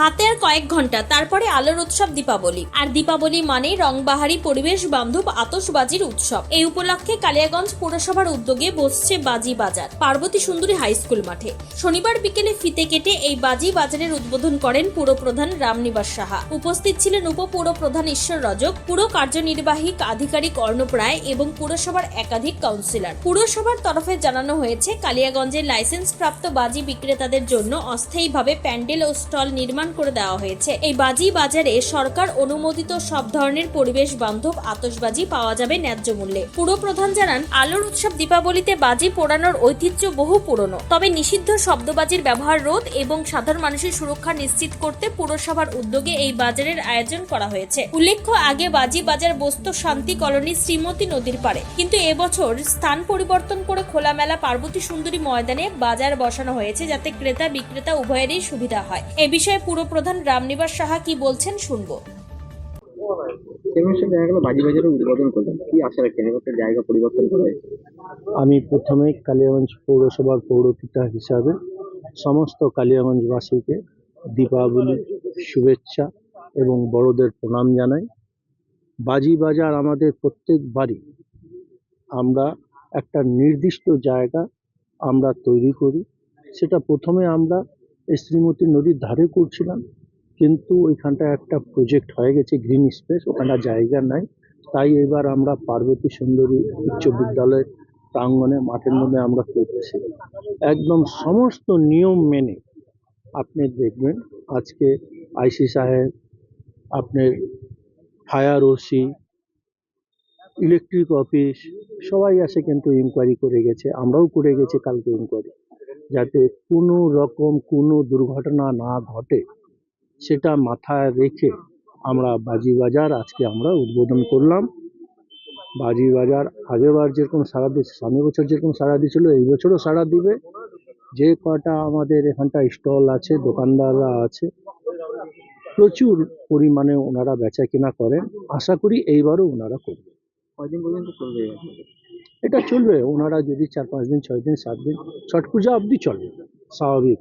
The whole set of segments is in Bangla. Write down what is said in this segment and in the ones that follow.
হাতে আর কয়েক ঘণ্টা, তারপরে আলোর উৎসব দীপাবলি। আর দীপাবলি মানে রংবাহারি পরিবেশ বান্ধব আতসবাজির উৎসব। এই উপলক্ষে কালিয়াগঞ্জ পৌরসভার উদ্যোগে বসছে বাজি বাজার, পার্বতী সুন্দরী হাই স্কুল মাঠে। শনিবার বিকেলে ফিতে কেটে এই বাজি বাজারের উদ্বোধন করেন পুরপ্রধান রামনিবাস সাহা। উপস্থিত ছিলেন উপপুরপ্রধান ঈশ্বর রজক, পুর কার্যনির্বাহী আধিকারিক অর্ণব রায় এবং পুরসভার একাধিক কাউন্সিলর। পুরসভার তরফে জানানো হয়েছে কালিয়াগঞ্জের লাইসেন্স প্রাপ্ত বাজি বিক্রেতাদের জন্য অস্থায়ীভাবে প্যান্ডেল ও স্টল নির্মাণ করে দেওয়া হয়েছে। এই বাজি বাজারে সরকার অনুমোদিত সব ধরনের পরিবেশ বান্ধব আতশবাজি পাওয়া যাবে ন্যায্য মূল্যে। পুরপ্রধান জানান, আলোর উৎসব দীপাবলিতে বাজি পোড়ানোর ঐতিহ্য বহু পুরনো। তবে নিষিদ্ধ শব্দবাজির ব্যবহার রোধ এবং সাধারণ মানুষের সুরক্ষা নিশ্চিত করতে পুরসভার উদ্যোগে এই বাজারের আয়োজন করা হয়েছে। উল্লেখ্য, আগে বাজি বাজার বস্তু শান্তি কলোনি শ্রীমতী নদীর পারে কিন্তু এবছর স্থান পরিবর্তন করে খোলামেলা পার্বতী সুন্দরী ময়দানে বাজার বসানো হয়েছে যাতে ক্রেতা বিক্রেতা উভয়েরই সুবিধা হয়। এ বিষয়ে পুরপ্রধান রামনিবাস সাহা কি বলছেন শুনব। চেয়ারম্যান দেখা গেল বাজি বাজারে উদ্বোধন করলেন। কি আশা রাখছেন? এবার জায়গা পরিবর্তন করে আমি প্রথমে কালিয়াগঞ্জ পৌরসভার পৌরপিতা হিসাবে সমস্ত কালিয়াগঞ্জবাসীকে দীপাবলির শুভেচ্ছা এবং বড়দের প্রণাম জানাই। বাজি বাজার আমাদের প্রত্যেকবারই আমরা একটা নির্দিষ্ট জায়গা আমরা তৈরি করি। সেটা প্রথমে আমরা শ্রীমতী নদীর ধারে করছিলাম, কিন্তু ওইখানটা একটা প্রজেক্ট হয়ে গেছে গ্রিন স্পেস ওখানে জায়গা নাই। তাই এবার আমরা পার্বতী সুন্দরী উচ্চ বিদ্যালয় প্রাঙ্গনে মাঠের মধ্যে আমরা করছি। একদম সমস্ত নিয়ম মেনে আপনি দেখবেন, আজকে আইসি সাহেব, আপনার ফায়ার ওসি ইলেকট্রিক অফিস সবাই আসে কিন্তু ইনকোয়ারি করে গেছে, আমরাও করে গেছি কালকে ইনকোয়ারি যাতে কোনো রকম কোনো দুর্ঘটনা না ঘটে, সেটা মাথায় রেখে আমরা বাজি বাজার আজকে আমরা উদ্বোধন করলাম। বাজি বাজার আগেবার যেরকম সারা দিচ্ছে সামনের বছর যেরকম সারা দিয়েছিল, এই বছরও সারা দিবে। যে কটা আমাদের এখানটা স্টল আছে, দোকানদাররা আছে, প্রচুর পরিমাণে ওনারা বেচা কিনা করেন। আশা করি এইবারও ওনারা করবে। কয়দিন পর্যন্ত চলবে? এটা চলবে। ওনারা যদি চার পাঁচ দিন ছয় দিন সাত দিন ছট পূজা অবধি চলবে স্বাভাবিক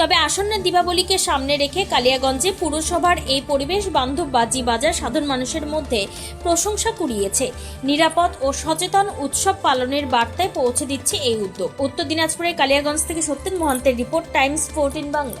তবে আসন্ন দীপাবলিকে সামনে রেখে কালিয়াগঞ্জে পুরসভার এই পরিবেশ বান্ধব বাজি বাজার সাধারণ মানুষের মধ্যে প্রশংসা কুড়িয়েছে। নিরাপদ ও সচেতন উৎসব পালনের বার্তায় পৌঁছে দিচ্ছে এই উদ্যোগ। উত্তর দিনাজপুরের কালিয়াগঞ্জ থেকে সত্যেন মহন্তের রিপোর্ট টাইমস ফোরটিন বাংলা।